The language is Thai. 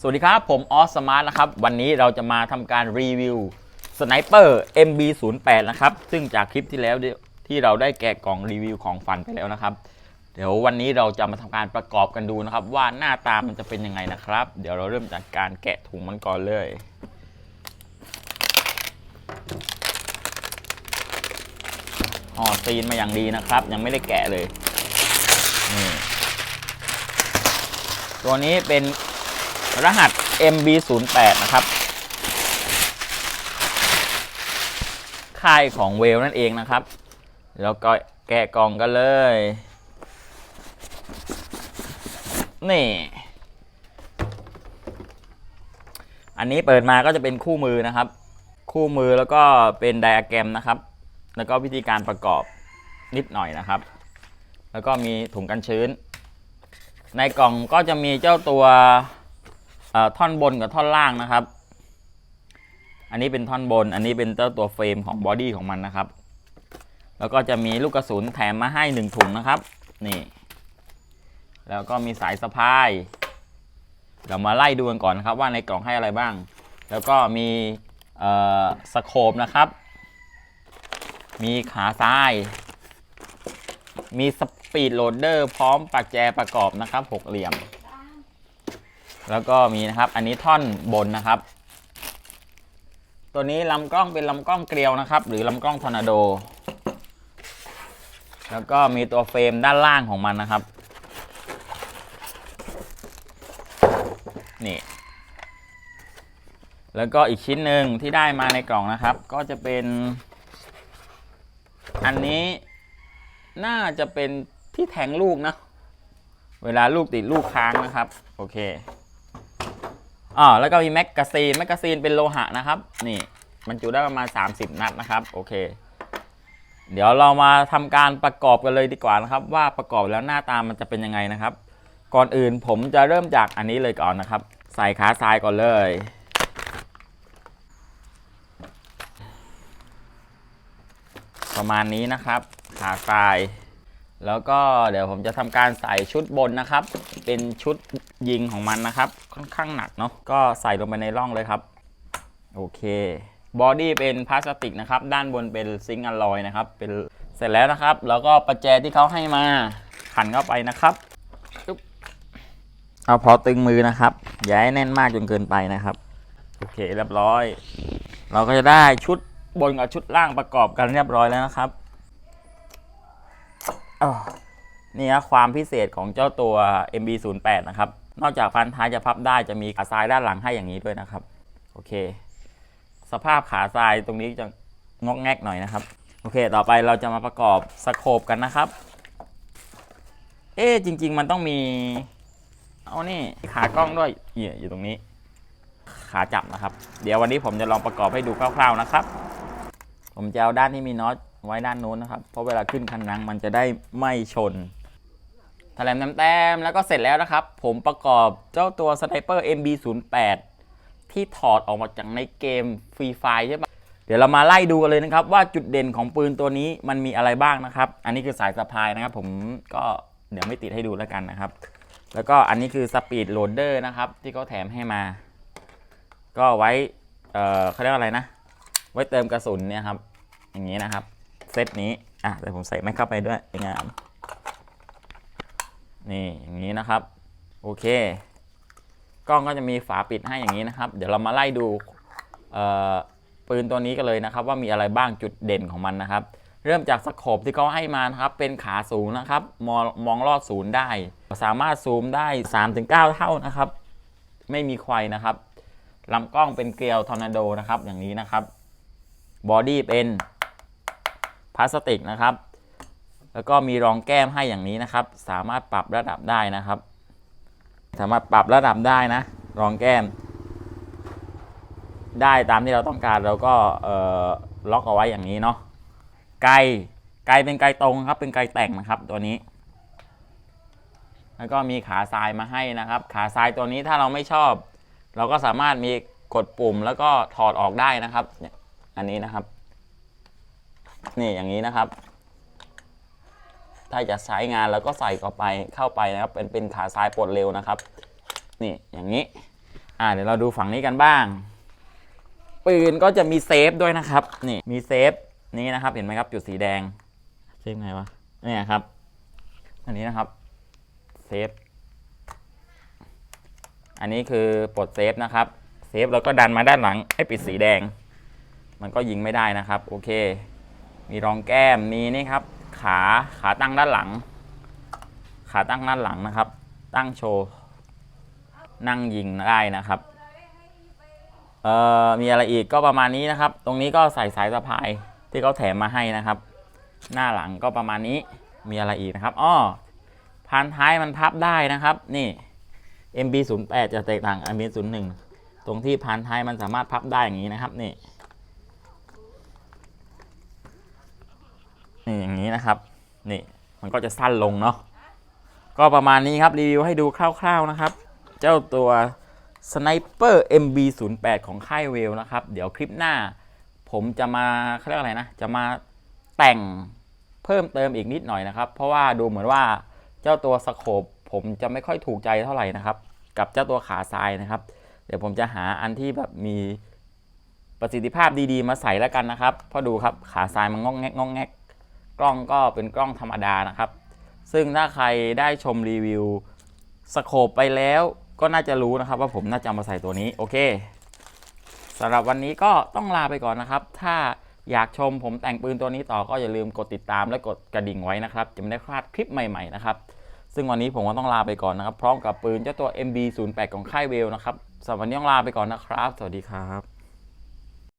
สวัสดีครับ ผมออสสมาร์ทนะครับ วันนี้เราจะมาทำการรีวิวสไนเปอร์ MB08 นะครับ ซึ่งจากคลิปที่แล้วที่เราได้แกะกล่องรีวิวของฟันไปแล้วนะครับ เดี๋ยววันนี้เราจะมาทำการประกอบกันดูนะครับ ว่าหน้าตามันจะเป็นยังไงนะครับ เดี๋ยวเราเริ่มจากการแกะถุงมันก่อนเลยห่อซีนมาอย่างดีนะครับ ยังไม่ได้แกะเลยนี่ตัวนี้เป็น รหัส MB08 นะครับ ค่ายของเวลนั่นเองนะครับ แล้วก็แกะกล่องกันเลย นี่ อันนี้เปิดมาก็จะเป็นคู่มือนะครับ คู่มือแล้วก็เป็นไดอะแกรมนะครับ แล้วก็วิธีการประกอบนิดหน่อยนะครับ แล้วก็มีถุงกันชื้น ในกล่องก็จะมีเจ้าตัว ท่อนบนกับท่อนล่างนะครับ อันนี้เป็นท่อนบน อันนี้เป็นตัวเฟรมของบอดี้ของมันนะครับ แล้วก็จะมีลูกกระสุนแถมมาให้หนึ่งถุงนะครับ นี่ แล้วก็มีสายสะพาย เดี๋ยวมาไล่ดูกันก่อนนะครับ ว่าในกล่องให้อะไรบ้าง แล้วก็มีสโคปนะครับ มีขาซ้าย มีสปีดโหลดเดอร์พร้อมปักแจประกอบนะครับหกเหลี่ยม แล้วก็มีนะครับอันนี้ท่อนบนนะครับ ตัวนี้ลำกล้องเป็นลำกล้องเกลียวนะครับ หรือลำกล้องทอร์นาโด แล้วก็มีตัวเฟรมด้านล่างของมันนะครับ นี่ แล้วก็อีกชิ้นหนึ่งที่ได้มาในกล่องนะครับ ก็จะเป็น อันนี้น่าจะเป็นที่แทงลูกนะ เวลาลูกติดลูกค้างนะครับ โอเค อ่าแล้วก็มีแมกกาซีนแมกกาซีนเป็นโลหะนะครับ นี่มันจุได้ประมาณ 30 นัดนะครับ โอเค เดี๋ยวเรามาทำการประกอบกันเลยดีกว่านะครับ ว่าประกอบแล้วหน้าตามันจะเป็นยังไงนะครับ ก่อนอื่นผมจะเริ่มจากอันนี้เลยก่อนนะครับ ใส่ขาทรายก่อนเลย ประมาณนี้นะครับ ขาทราย แล้วก็เดี๋ยวผมจะทำการใส่ชุดบนนะครับ เป็นชุดยิงของมันนะครับ ค่อนข้างหนักเนาะก็ใส่ลงไปในร่องเลยครับ โอเคบอดี้เป็นพลาสติกนะครับ ด้านบนเป็นซิงค์อลลอยนะครับ เป็นเสร็จแล้วนะครับ แล้วก็ประแจที่เขาให้มาขันเข้าไปนะครับปึ๊บเอาพอตึงมือนะครับ อย่าให้แน่นมากจนเกินไปนะครับ โอเคเรียบร้อย เราก็จะได้ชุดบนกับชุดล่างประกอบกันเรียบร้อยแล้วนะครับ นี่ครับความพิเศษของเจ้าตัว MB08 นะครับ นอกจากพันท้ายจะพับได้จะมีขาทรายด้านหลังให้อย่างนี้ด้วยนะครับ โอเค สภาพขาทรายตรงนี้จะงอกแงกหน่อยนะครับ โอเค ต่อไปเราจะมาประกอบสโคปกันนะครับ เอ๊จริง ๆ มันต้องมี เอานี่ขากล้องด้วยเอี่ยอยู่ตรงนี้ ขาจับนะครับ เดี๋ยววันนี้ผมจะลองประกอบให้ดูคร่าว ๆนะครับ ผมจะเอาด้านที่มีน็อต ไว้ด้านโน้นนะครับ เพราะเวลาขึ้นคันนังมันจะได้ไม่ชนแถลมแต้มแล้วก็เสร็จแล้วนะครับ ผมประกอบเจ้าตัวสไนเปอร์ MB08 ที่ถอดออกมาจากในเกมฟรีไฟใช่ปะเดี๋ยวเรามาไล่ดูกันเลยนะครับ ว่าจุดเด่นของปืนตัวนี้มันมีอะไรบ้างนะครับ อันนี้คือสายสะพายนะครับ ผมก็เดี๋ยวไม่ติดให้ดูแล้วกันนะครับ แล้วก็อันนี้คือสปีดโหลดเดอร์นะครับ ที่เขาแถมให้มา ก็ไว้ เอ่อเขาเรียกว่าอะไรนะ ไว้เติมกระสุนเนี่ยครับ อย่างนี้นะครับ ซตนี้ อะเดี๋ยวผมใส่แม็กเข้าไปด้วยสวยงามนี่อย่างนี้นะครับ โอเค กล้องก็จะมีฝาปิดให้อย่างนี้นะครับ เดี๋ยวเรามาไล่ดูปืนตัวนี้กันเลยนะครับ ว่ามีอะไรบ้างจุดเด่นของมันนะครับ เริ่มจากสโคปที่เขาให้มานะครับ เป็นขาสูงนะครับ มองมองลอดศูนย์ได้ สามารถซูมได้ 3-9 เท่านะครับ ไม่มีควายนะครับลำกล้องเป็นเกลียวทอร์นาโดนะครับ อย่างนี้นะครับบอดี้เป็น พลาสติกนะครับ แล้วก็มีรองแก้มให้อย่างนี้นะครับ สามารถปรับระดับได้นะครับ สามารถปรับระดับได้นะ รองแก้ม ได้ตามที่เราต้องการเราก็ล็อกเอาไว้อย่างนี้เนาะไกลไกลเป็นไกลตรงครับ เป็นไกลแต่งนะครับตัวนี้ แล้วก็มีขาทรายมาให้นะครับ ขาทรายตัวนี้ถ้าเราไม่ชอบ เราก็สามารถมีกดปุ่มแล้วก็ถอดออกได้นะครับเนี่ยอันนี้นะครับ นี่อย่างนี้นะครับ ถ้าจะใช้งานเราก็ใส่เข้าไปเข้าไปนะครับ เป็นเป็นขาซ้ายปลดเร็วนะครับ นี่อย่างนี้ อ่าเดี๋ยวเราดูฝั่งนี้กันบ้าง ปืนก็จะมีเซฟด้วยนะครับ นี่มีเซฟนี้นะครับ เห็นไหมครับ จุดสีแดงเซฟไงวะเนี่ยครับ อันนี้นะครับเซฟอันนี้คือปลดเซฟนะครับเซฟแล้วก็ดันมาด้านหลังให้ปิดสีแดง มันก็ยิงไม่ได้นะครับ โอเค มีรองแก้มมีนี่ครับ ขาขาตั้งด้านหลัง ขาตั้งด้านหลังนะครับ ตั้งโชว์นั่งยิงได้นะครับเอ่อมีอะไรอีกก็ประมาณนี้นะครับ ตรงนี้ก็ใส่สายสะพายที่เขาแถมมาให้นะครับ หน้าหลังก็ประมาณนี้มีอะไรอีกนะครับอ้อพานท้ายมันพับได้นะครับ นี่ MB08 จะแตกต่าง MB01 ตรงที่พานท้ายมันสามารถพับได้อย่างนี้นะครับนี่ นี่อย่างนี้นะครับ นี่มันก็จะสั้นลงเนาะก็ประมาณนี้ครับรีวิวให้ดูคร่าวๆนะครับ เจ้าตัว Sniper MB08 ของค่ายเวลนะครับ เดี๋ยวคลิปหน้า ผมจะมาเขาเรียกอะไรนะ จะมาแต่งเพิ่มเติมอีกนิดหน่อยนะครับ เพราะว่าดูเหมือนว่าเจ้าตัวสโคปผมจะไม่ค่อยถูกใจเท่าไหร่นะครับ กับเจ้าตัวขาทรายนะครับ เดี๋ยวผมจะหาอันที่แบบมีประสิทธิภาพดีๆ มาใส่แล้วกันนะครับเพราะดูครับขาทรายมันงองแงกงองแงก กล้องก็เป็นกล้องธรรมดานะครับ ซึ่งถ้าใครได้ชมรีวิวสโคปไปแล้วก็น่าจะรู้นะครับว่าผมน่าจะมาใส่ตัวนี้โอเคสำหรับวันนี้ก็ต้องลาไปก่อนนะครับ ถ้าอยากชมผมแต่งปืนตัวนี้ต่อก็อย่าลืมกดติดตามและกดกระดิ่งไว้นะครับ จะไม่ได้พลาดคลิปใหม่ๆนะครับ ซึ่งวันนี้ผมก็ต้องลาไปก่อนนะครับ พร้อมกับปืนเจ้าตัว MB08 ของค่ายเวลนะครับสำหรับวันนี้ต้องลาไปก่อนนะครับ สวัสดีครับ